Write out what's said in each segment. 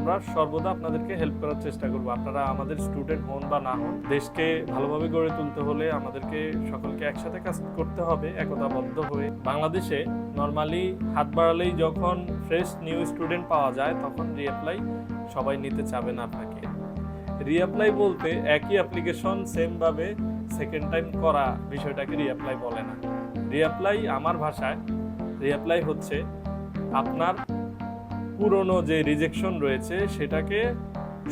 আমরা সর্বদা আপনাদেরকে হেল্প করার চেষ্টা করব। আপনারা আমাদের স্টুডেন্ট হন বা না হন, দেশকে ভালোভাবে গড়ে তুলতে হলে আমাদেরকে সকলকে একসাথে কাজ করতে হবে, একতাবদ্ধ হয়ে। বাংলাদেশে নর্মালি হাত বাড়ালেই যখন ফ্রেশ নিউ স্টুডেন্ট পাওয়া যায়, তখন রিঅ্যাপ্লাই সবাই নিতে চাবে না আপনাকে। রিঅ্যাপ্লাই বলতে একই অ্যাপ্লিকেশন সেমভাবে সেকেন্ড টাইম করা বিষয়টাকে রিঅ্যাপ্লাই বলে না। রিঅ্যাপ্লাই আমার ভাষায় রিঅ্যাপ্লাই হচ্ছে আপনার পুরনো যে রিজেকশন রয়েছে, সেটাকে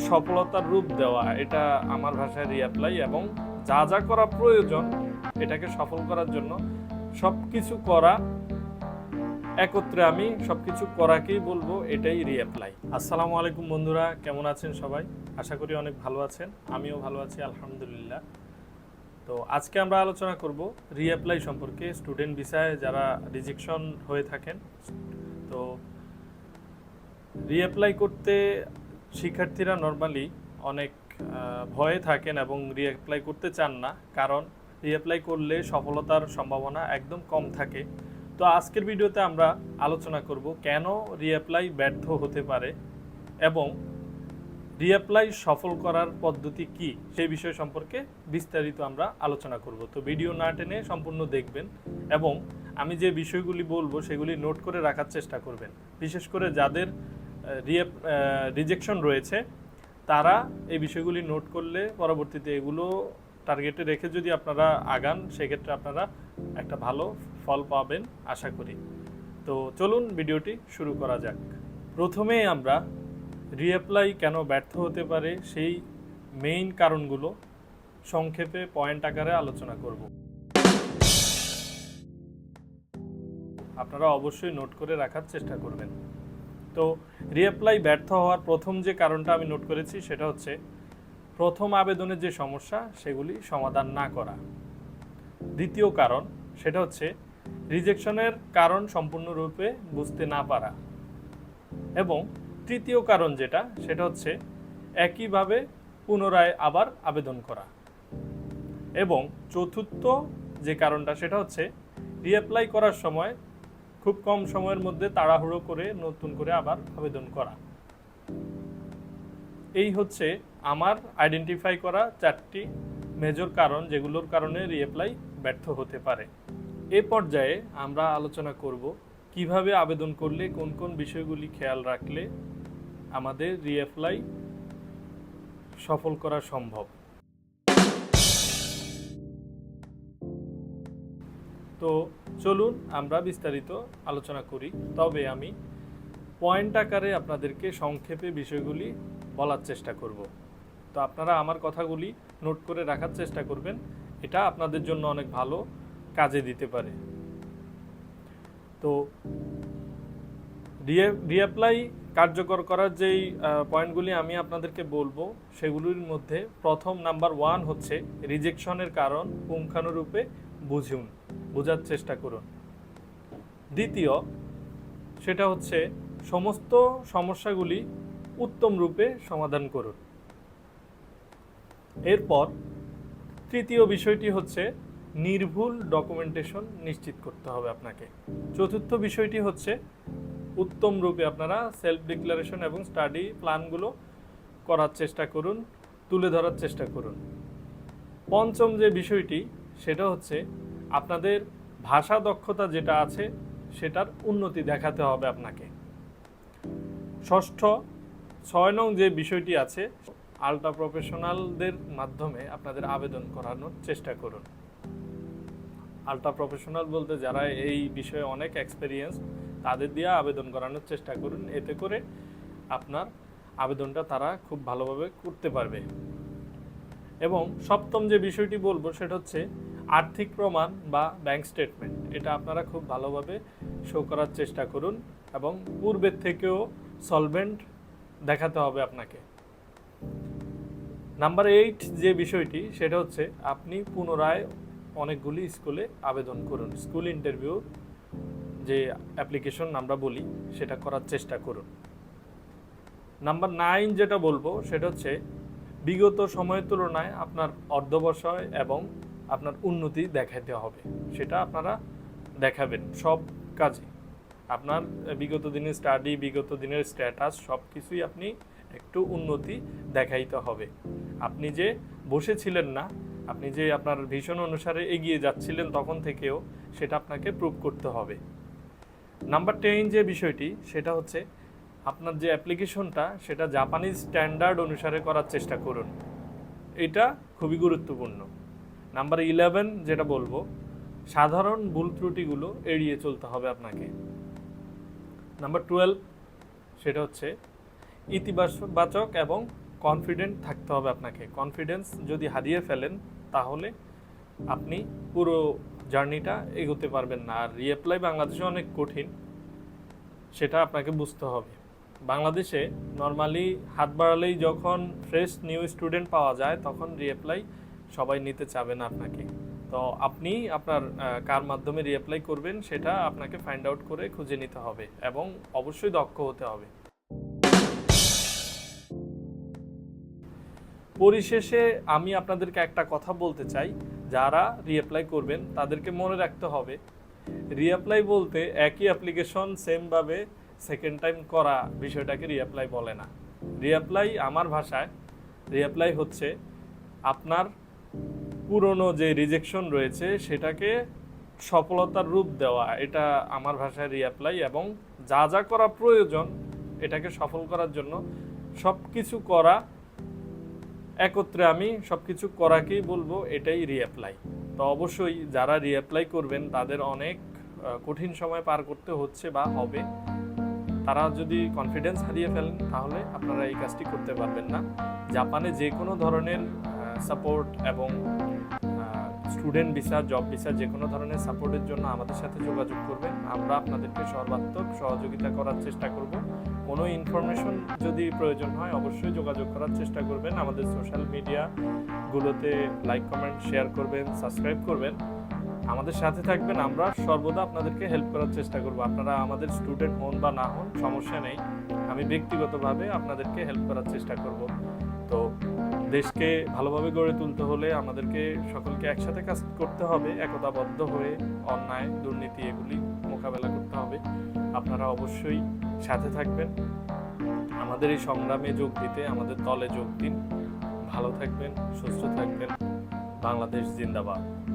সফলতার রূপ দেওয়া, এটা আমার ভাষায় রিঅ্যাপ্লাই এবং যা যা করা প্রয়োজন, এটাকে সফল করার জন্য সব কিছু করা, একত্রে আমি সব কিছু করাকেই বলব, এটাই রিঅ্যাপ্লাই আসসালামু আলাইকুম বন্ধুরা, কেমন আছেন সবাই? আশা করি অনেক ভালো আছেন, আমিও ভালো আছি, আলহামদুলিল্লাহ। তো আজকে আমরা আলোচনা করব রিঅ্যাপ্লাই সম্পর্কে স্টুডেন্ট ভিসায় যারা রিজেকশন হয়ে থাকেন। তো রিঅ্যাপ্লাই করতে শিক্ষার্থীরা নর্মালি অনেক ভয়ে থাকেন এবং রিঅ্যাপ্লাই করতে চান না। কারণ রিঅ্যাপ্লাই করলে সফলতার সম্ভাবনা একদম কম থাকে। তো আজকের ভিডিওতে আমরা আলোচনা করব কেন রিঅ্যাপ্লাই ব্যর্থ হতে পারে এবং রিঅ্যাপ্লাই সফল করার পদ্ধতি কি সেই বিষয় সম্পর্কে বিস্তারিত আমরা আলোচনা করব। তো ভিডিও না টেনে সম্পূর্ণ দেখবেন এবং আমি যে বিষয়গুলি বলব সেগুলি নোট করে রাখার চেষ্টা করবেন। বিশেষ করে যাদের রিজেকশন রয়েছে। তারা এই বিষয়গুলি নোট করলে পরবর্তীতে এগুলো টার্গেটে রেখে যদি আপনারা আগান, সেক্ষেত্রে আপনারা একটা ভালো ফল পাবেন, আশা করি। তো চলুন ভিডিওটি শুরু করা যাক। প্রথমেই আমরা রিঅ্যাপ্লাই কেন ব্যর্থ হতে পারে, সেই মেইন কারণগুলো সংক্ষেপে পয়েন্ট আকারে আলোচনা করব। আপনারা অবশ্যই নোট করে রাখার চেষ্টা করবেন। তো রিঅ্যাপ্লাই ব্যর্থ হওয়ার প্রথম যে কারণটা আমি নোট করেছি সেটা হচ্ছে প্রথম আবেদনের যে সমস্যা সেগুলি সমাধান না করা। দ্বিতীয় কারণ সেটা হচ্ছে রিজেকশনের কারণ সম্পূর্ণরূপে বুঝতে না পারা। এবং তৃতীয় কারণ যেটা সেটা হচ্ছে একইভাবে পুনরায় আবার আবেদন করা। এবং চতুর্থ যে কারণটা সেটা হচ্ছে রিঅ্যাপ্লাই করার সময় খুব কম সময়ের মধ্যে তাড়াহুড়ো করে নতুন করে আবার আবেদন করা। এই হচ্ছে আমার আইডেন্টিফাই করা চারটি মেজর কারণ যেগুলোর কারণে রিঅ্যাপ্লাই ব্যর্থ হতে পারে। এ পর্যায়ে আমরা আলোচনা করব কীভাবে আবেদন করলে, কোন কোন বিষয়গুলি খেয়াল রাখলে আমাদের রিঅ্যাপ্লাই সফল করা সম্ভব। তো চলুন আমরা বিস্তারিত আলোচনা করি। তবে আমি পয়েন্ট আকারে আপনাদেরকে সংক্ষেপে বিষয়গুলি বলার চেষ্টা করব। তো আপনারা আমার কথাগুলি নোট করে রাখার চেষ্টা করবেন। এটা আপনাদের জন্য অনেক ভালো কাজে দিতে পারে। তো রিঅ্যাপ্লাই কার্যকর করার যেই পয়েন্টগুলি আমি আপনাদেরকে বলব, সেগুলির মধ্যে প্রথম নাম্বার ওয়ান হচ্ছে রিজেকশনের কারণ পুঙ্খানুরূপে বুঝুন, বোঝার চেষ্টা করুন। দ্বিতীয়, সেটা হচ্ছে সমস্ত সমস্যাগুলি উত্তম রূপে সমাধান করুন। এরপর তৃতীয় বিষয়টি হচ্ছে নির্ভুল ডকুমেন্টেশন নিশ্চিত করতে হবে আপনাকে। চতুর্থ বিষয়টি হচ্ছে উত্তম রূপে আপনারা সেলফ ডিক্লারেশন এবং স্টাডি প্ল্যানগুলো করার চেষ্টা করুন, তুলে ধরার চেষ্টা করুন। পঞ্চম যে বিষয়টি সেটা হচ্ছে আপনাদের ভাষা দক্ষতা যেটা আছে, সেটার উন্নতি দেখাতে হবে আপনাকে। ষষ্ঠ, ছয় নং যে বিষয়টি আছে, আলট্রা প্রফেশনালদের মাধ্যমে আপনাদের আবেদন করানোর চেষ্টা করুন। আলট্রা প্রফেশনাল বলতে যারা এই বিষয়ে অনেক এক্সপেরিয়েন্স তাদের দিয়ে আবেদন করানোর চেষ্টা করুন। এতে করে আপনার আবেদনটা তারা খুব ভালোভাবে করতে পারবে। এবং সপ্তম যে বিষয়টি বলব সেটা হচ্ছে আর্থিক প্রমাণ বা ব্যাংক স্টেটমেন্ট এটা আপনারা খুব ভালোভাবে শো করার চেষ্টা করুন এবং পূর্বের থেকেও সলভেন্ট দেখাতে হবে আপনাকে। নাম্বার এইট যে বিষয়টি, সেটা হচ্ছে আপনি পুনরায় অনেকগুলি স্কুলে আবেদন করুন। স্কুল ইন্টারভিউ যে অ্যাপ্লিকেশন আমরা বলি, সেটা করার চেষ্টা করুন। নাম্বার নাইন যেটা বলব, সেটা হচ্ছে বিগত সময়ের তুলনায় আপনার অর্ধবসয় এবং আপনার উন্নতি দেখাতে হবে। সেটা আপনারা দেখাবেন সব কাজে। আপনার বিগত দিনের স্টাডি বিগত দিনের স্ট্যাটাস সব কিছুই আপনি একটু উন্নতি দেখাইতে হবে। আপনি যে বসেছিলেন না, আপনি যে আপনার ভীষণ অনুসারে এগিয়ে যাচ্ছিলেন তখন থেকেও সেটা আপনাকে প্রুভ করতে হবে। নাম্বার টেন যে বিষয়টি, সেটা হচ্ছে আপনার যে অ্যাপ্লিকেশনটা, সেটা জাপানিজ স্ট্যান্ডার্ড অনুসারে করার চেষ্টা করুন। এটা খুবই গুরুত্বপূর্ণ। নাম্বার ইলেভেন যেটা বলব, সাধারণ ভুল ত্রুটিগুলো এড়িয়ে চলতে হবে আপনাকে। নাম্বার টুয়েলভ, সেটা হচ্ছে ইতিবাচক এবং কনফিডেন্ট থাকতে হবে আপনাকে। কনফিডেন্স যদি হারিয়ে ফেলেন, তাহলে আপনি পুরো জার্নিটা এগোতে পারবেন না। আর রিঅ্যাপ্লাই বাংলাদেশে অনেক কঠিন, সেটা আপনাকে বুঝতে হবে। বাংলাদেশে নর্মালি হাত বাড়ালেই যখন ফ্রেশ নিউ স্টুডেন্ট পাওয়া যায়, তখন রিঅ্যাপ্লাই সবাই নিতে চাবে না আপনাকে। তো আপনি আপনার কার মাধ্যমে রিঅ্যাপ্লাই করবেন সেটা আপনাকে ফাইন্ড আউট করে খুঁজে নিতে হবে এবং অবশ্যই দক্ষ হতে হবে। পরিশেষে আমি আপনাদেরকে একটা কথা বলতে চাই, যারা রিঅ্যাপ্লাই করবেন তাদেরকে মনে রাখতে হবে। রিঅ্যাপ্লাই বলতে একই অ্যাপ্লিকেশন সেমভাবে সেকেন্ড টাইম করা বিষয়টাকে রিঅ্যাপ্লাই বলে না। রিঅ্যাপ্লাই আমার ভাষায় রিঅ্যাপ্লাই হচ্ছে আপনার পুরনো যে রিজেকশন রয়েছে সেটাকে সফলতার রূপ দেওয়া, এটা আমার ভাষায় রিঅ্যাপ্লাই এবং যা যা করা প্রয়োজন এটাকে সফল করার জন্য সব কিছু করা, একত্রে আমি সব কিছু করাকেই বলব এটাই রিঅ্যাপ্লাই তো অবশ্যই যারা রিঅ্যাপ্লাই করবেন তাদের অনেক কঠিন সময় পার করতে হচ্ছে বা হবে। তারা যদি কনফিডেন্স হারিয়ে ফেলেন, তাহলে আপনারা এই কাজটি করতে পারবেন না। জাপানে যে কোনো ধরনের সাপোর্ট এবং স্টুডেন্ট ভিসা জব ভিসা যে কোনো ধরনের সাপোর্টের জন্য আমাদের সাথে যোগাযোগ করবেন। আমরা আপনাদেরকে সর্বাত্মক সহযোগিতা করার চেষ্টা করব। কোনো ইনফরমেশন যদি প্রয়োজন হয়, অবশ্যই যোগাযোগ করার চেষ্টা করবেন। আমাদের সোশ্যাল মিডিয়াগুলোতে লাইক কমেন্ট শেয়ার করবেন সাবস্ক্রাইব করবেন। আমাদের সাথে থাকবেন আমরা। সর্বদা আপনাদেরকে হেল্প করার চেষ্টা করব। আপনারা আমাদের স্টুডেন্ট হন বা না হন, সমস্যা নেই। আমি ব্যক্তিগতভাবে আপনাদেরকে হেল্প করার চেষ্টা করব। তো দেশকে ভালোভাবে গড়ে তুলতে হলে আমাদেরকে সকলকে একসাথে কাজ করতে হবে, একতাবদ্ধ হয়ে অন্যায়, দুর্নীতি এগুলি মোকাবেলা করতে হবে। আপনারা অবশ্যই সাথে থাকবেন। আমাদের এই সংগ্রামে যোগ দিতে, আমাদের দলে যোগ দিন। ভালো থাকবেন, সুস্থ থাকবেন। বাংলাদেশ জিন্দাবাদ।